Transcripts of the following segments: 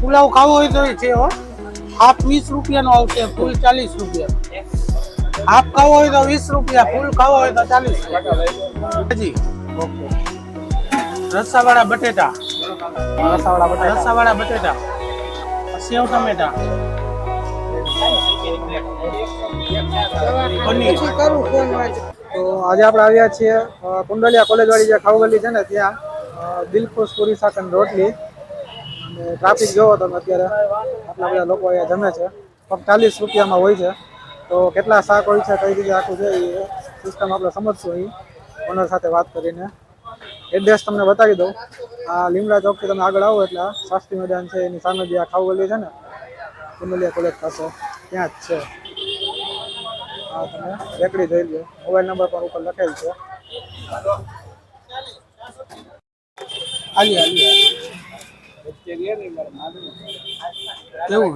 પુલાવ ખાવો હોય તો છે હો. હાફ વીસ રૂપિયાનો આવશે ફૂલ ચાલીસ રૂપિયા. હાફ ખાવો હોય તો વીસ રૂપિયા ફૂલ ખાવો હોય તો ચાલીસ રૂપિયા. જી ઓકે રસાવાળા બટેટા. રસાવાળા બટાકા રસાવાળા બટેટા. સેવ ટમેટા. પનીર. તો આજે આપણે આવ્યા છીએ કુંડલિયા કોલેજ વાળી જે ખાવગલી છે ને ત્યાં દિલખુશ પૂરી સાકન રોટલી. અને ટ્રાફિક જોવો તમે અત્યારે, આટલા બધા લોકો અહીંયા જમે છે. પણ ચાલીસ રૂપિયામાં હોય છે. તો કેટલા શાક હોય છે, કઈ રીતે આખું છે, એ સિસ્ટમ આપણે સમજશું અહીં. ઓનર સાથે વાત કરીને. એડ્રેસ તમને બતાવી દઉં. આ લીમડા ચોકથી તમે આગળ આવો એટલે શાસ્ત્રી મેદાન છે, એની સામે જે આ ખાવગલી છે ને, કુંડલિયા કોલેજ પાસે, ત્યાં જ છે. તમે રેકડી જોઈ લો મોબાઈલ નંબર પર ઉપર લખેલ છે. આલી આલી કેવું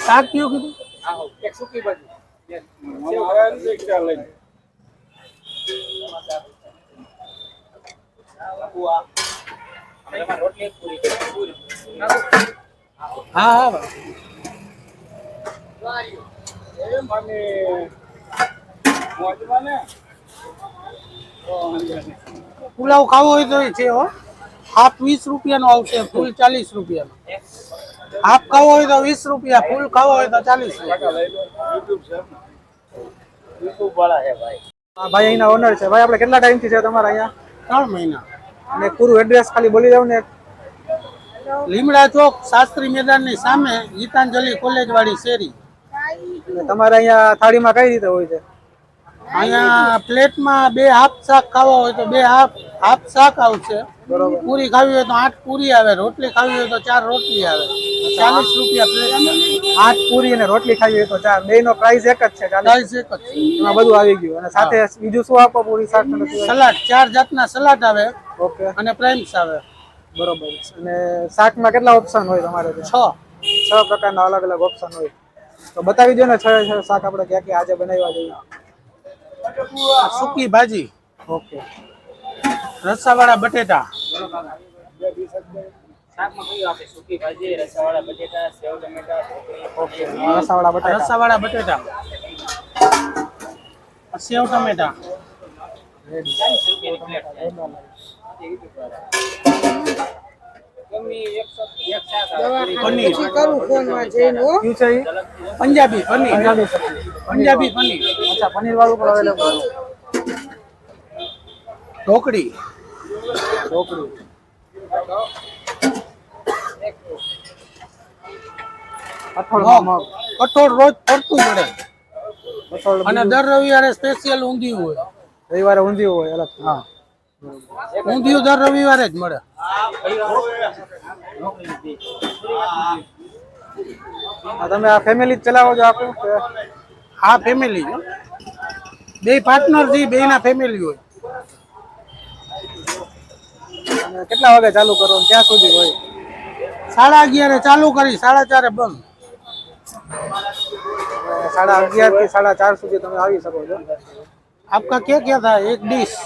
શાક કયું કીધું? હા હા. પુલાવ ખાવો હોય તો છે હો. હાફ વીસ રૂપિયાનો આવશે ફૂલ ચાલીસ રૂપિયાનો. હાફ ખાવો હોય તો વીસ રૂપિયા ફૂલ ખાવો હોય તો ચાલીસ રૂપિયા. હા ભાઈ. અહીંના ઓનર છે. ભાઈ આપણે કેટલા ટાઈમથી છે તમારા અહીંયા? ત્રણ મહિના. અને પૂરું એડ્રેસ ખાલી બોલી દઉં ને. લીમડા ચોક શાસ્ત્રી મેદાનની સામે ગીતાંજલિ કોલેજ વાળી શેરી. તમારે અહીંયા થાળીમાં કઈ રીતે હોય છે? અહીંયા પ્લેટમાં બે હાફ શાક ખાવા હોય તો બે હાફ હાફ શાક આવશે. બરોબર. પૂરી ખાવી હોય તો આઠ પૂરી આવે રોટલી ખાવી હોય તો ચાર રોટલી આવે. ચાલીસ રૂપિયા પ્લેટ. આઠ પૂરી અને રોટલી ખાવી હોય તો ચાર. બે નો પ્રાઇસ એક જ છે ચાલીસ. એક જ છે. એમાં બધું આવી ગયું. અને સાથે બીજું શું આપો પૂરી શાક સલાડ. ચાર જાતના સલાડ આવે ઓકે. અને પ્રાઇમ્સ આવે. બરોબર. અને શાકમાં કેટલા ઓપ્શન હોય તમારે? છ. છ પ્રકારના અલગ અલગ ઓપ્શન હોય. તો બતાવી દો ને છ શાક આપણે ક્યાં ક્યાં આજે બનાવ્યા જોઈએ સૂકી ભાજી. ઓકે. રસાવાળા બટેટા. રસાવાળા બટેટા સેવ ટમેટા. પનીર કયું છે પંજાબી પનીર. પંજાબી પંજાબી પનીર. અચ્છા પનીર વાળું પણ અવેલેબલ ઢોકળી. ઢોકળી. કઠોળ રોજ પડતું મળે કઠોળ અને દર રવિવારે સ્પેશિયલ ઊંધિયું હોય. રવિવારે ઊંધિયું હોય અલગ. હા. ઊંધિયું દર રવિવારે જ મળે. अदा मैं फैमिली चलाओ जो आपको हाँ फैमिली बे पार्टनर जी बे ना फैमिली हो कितना वगे चालू करो क्या सोची हो साढ़े अगियारे चालू करी साढ़े चार बंद साढ़े अगियार के साढ़े चार सोची तो मैं आ ही सको जो आपका क्या क्या था एक डिश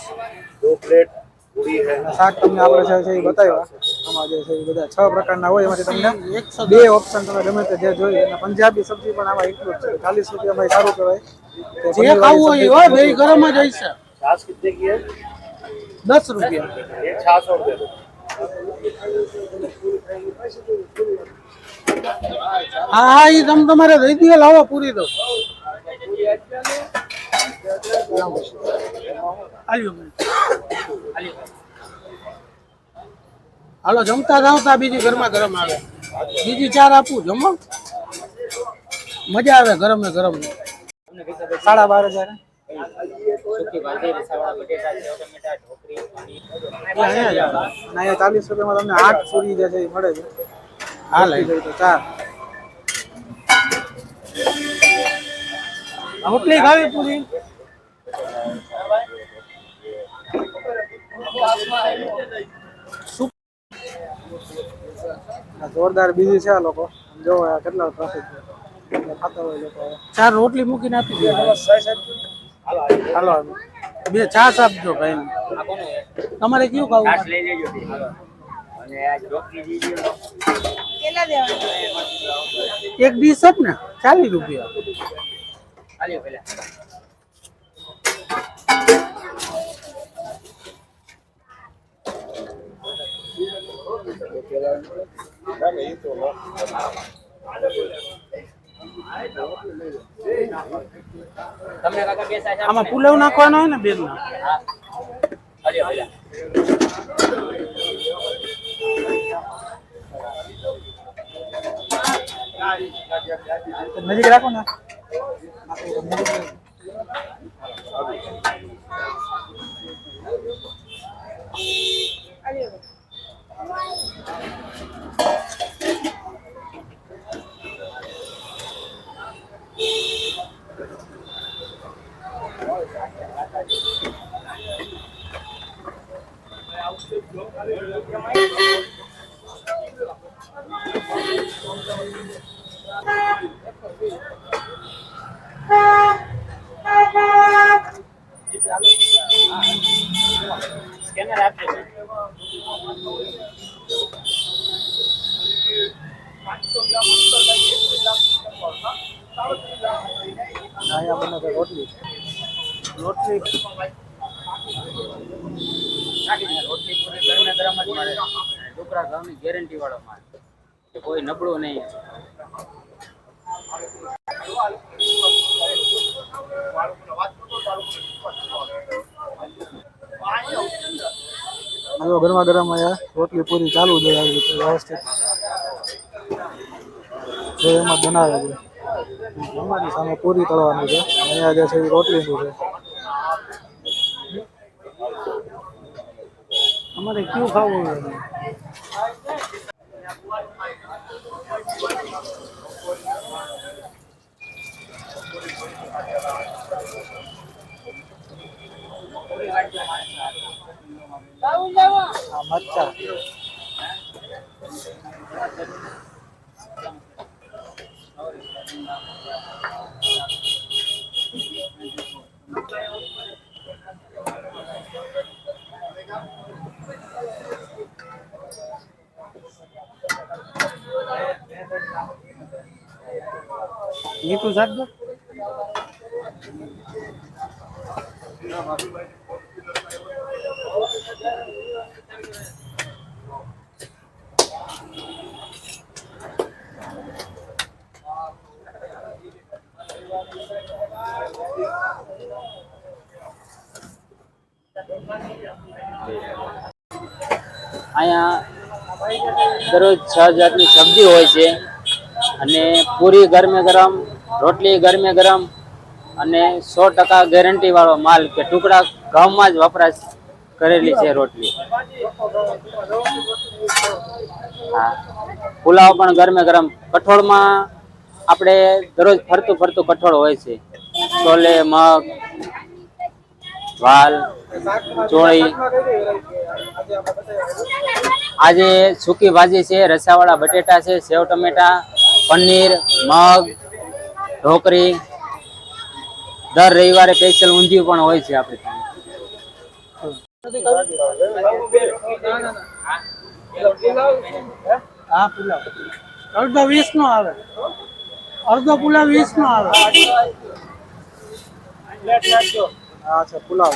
दो प्लेट શાક તમને આપણે છે એ બતાવ્યા. આમાં જે છે એ બધા છ પ્રકારના હોય એમાંથી તમને બે ઓપ્શન તમે ગમે તે જે જોઈએ. અને પંજાબી સબ્જી પણ આમાં જ છે. ચાલીસ રૂપિયામાં સારું કહેવાય. જે ખાવું હોય હોય ભાઈ ઘરમાં જ હોય છે. દસ રૂપિયા. છસો રૂપિયા હા હા એ તમે તમારે દઈ દઈએ લાવો પૂરી દો આવ્યો હાલો જમતા જાવતા બીજી ગરમા ગરમ આવે. બીજી ચાર આપું જમો. મજા આવે ગરમે ગરમ. સાડા બાર હજાર. ચાલીસ રૂપિયામાં તમને આઠ પૂરી જે છે એ મળે છે. હા લઈ. તો ચાર. રોટલી ખાવી પૂરી? જોરદાર બીજી છે આ લોકો. જો કેટલા ટ્રાફિક ખાતા હોય લોકો. ચાર રોટલી મૂકીને આપી દે. હાલો બે છાસ આપજો ભાઈ. તમારે કયું ખાવું. એક ડીશ જ ને ચાલીસ રૂપિયા. આમાં? પુલાવ નાખવાનો હોય ને બેન. નજીક રાખો ને અહીંયા બને છે ગેરંટી વાળો માલ. કે કોઈ નબળું નહીં. હાલો, ગરમા ગરમ અહીંયા રોટલી પૂરી ચાલુ છે આવી રીતે, વ્યવસ્થિત. જે એમાં બનાવે છે. અમારી સામે પૂરી તળવાની છે. અહીંયા જે છે એ રોટલીનું છે. અમારે ક્યુ ખાવું આ મરચા શાક દો અહીંયા દરરોજ છ જાતની સબ્જી હોય છે અને પૂરી ગરમે ગરમ, રોટલી ગરમે ગરમ અને સો ટકા ગેરંટી વાળો માલ કે ટુકડા ઘઉંમાં જ વપરાશ કરેલી છે રોટલી. હા. પુલાવ પણ ગરમે ગરમ. કઠોળમાં આપણે દરરોજ ફરતું ફરતું કઠોળ હોય છે. છોલે, મગ, વાલ, ચોળી. આજે સૂકી ભાજી છે, રસાવાળા બટેટા છે, સેવ ટમેટા, પનીર, મગ, ઢોકરી. દર રવિવારે સ્પેશિયલ ઊંધિયું પણ હોય છે આપણે. હા પુલાવ અડધો વીસ નો આવે. અડધો પુલાવ વીસ નો આવે. આ છે, પુલાવ.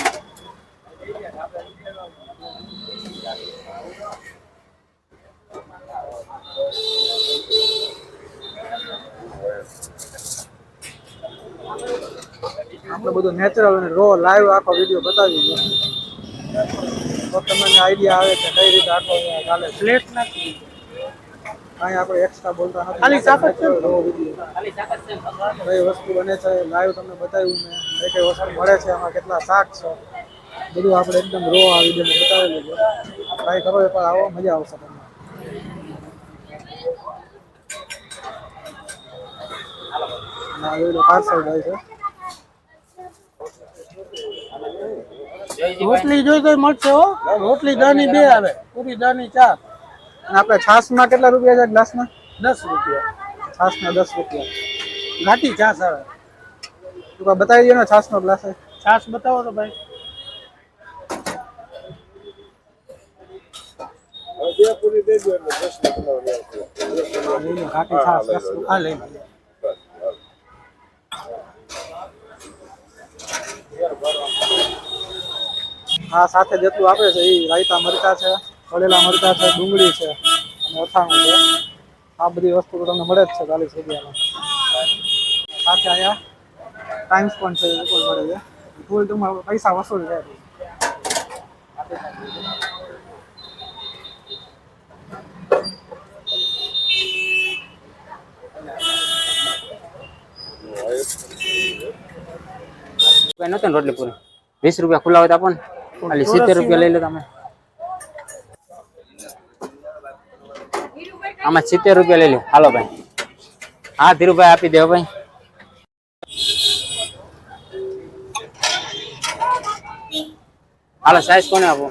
આપણે બધું નેચરલ અને રો લાઈવ આખો વીડિયો બતાવી છે તો તમને આઈડિયા આવે કે કઈ રીતે આખો ચાલે છે. પ્લેટ નાખી કાંઈ આપણે એક્સ્ટ્રા બોલતા નથી. ખાલી તાકાત છે ને? રો વીડિયો કઈ વસ્તુ બને છે લાઈવ તમને બતાવ્યું મેં. કઈ કઈ વસ્તુ મળે છે એમાં કેટલા શાક છે. બધું આપણે એકદમ રો આ વિડીયોમાં બતાવેલું છે. ટ્રાય કરો એકવાર આવો મજા આવશે તમને. ના એ પાર્સલ જાય છે. રોટલી જોઈ તો મળશે હો. રોટલી દાની બે આવે. પૂરી દાની ચાર. અને આપણે છાશમાં કેટલા રૂપિયા છે ગ્લાસના દસ રૂપિયા. છાશના દસ રૂપિયા. ઘાટી છાશ આવે. તું બતાવી દો ને છાશનો ગ્લાસ છાશ છાસ બતાવો તો ભાઈ. દસ રૂપિયા. હા લઈ આ સાથે જેટલું આપે છે એ રાયતા મરચા છે તળેલા મરચા છે, ડુંગળી છે અને અથાણું છે. આ બધી વસ્તુ તો તમને મળે જ છે ચાલીસ રૂપિયામાં. સાથે અહીંયા ટાઈમ્સ પણ છે, એ પણ મળે છે ફૂલ ટૂંકમાં પૈસા વસૂલ છે. રૂપિયા નહોતી ને રોટલી પૂરી? વીસ રૂપિયા ખુલ્લા હોય તો આપો ને. ખાલી સિત્તેર રૂપિયા લઈ લો તમે. આમાં સિત્તેર રૂપિયા લઈ લો. હાલો ભાઈ. હા, ધીરુભાઈ આપી દેવો ભાઈ. હાલો સાઈઝ કોને આપો?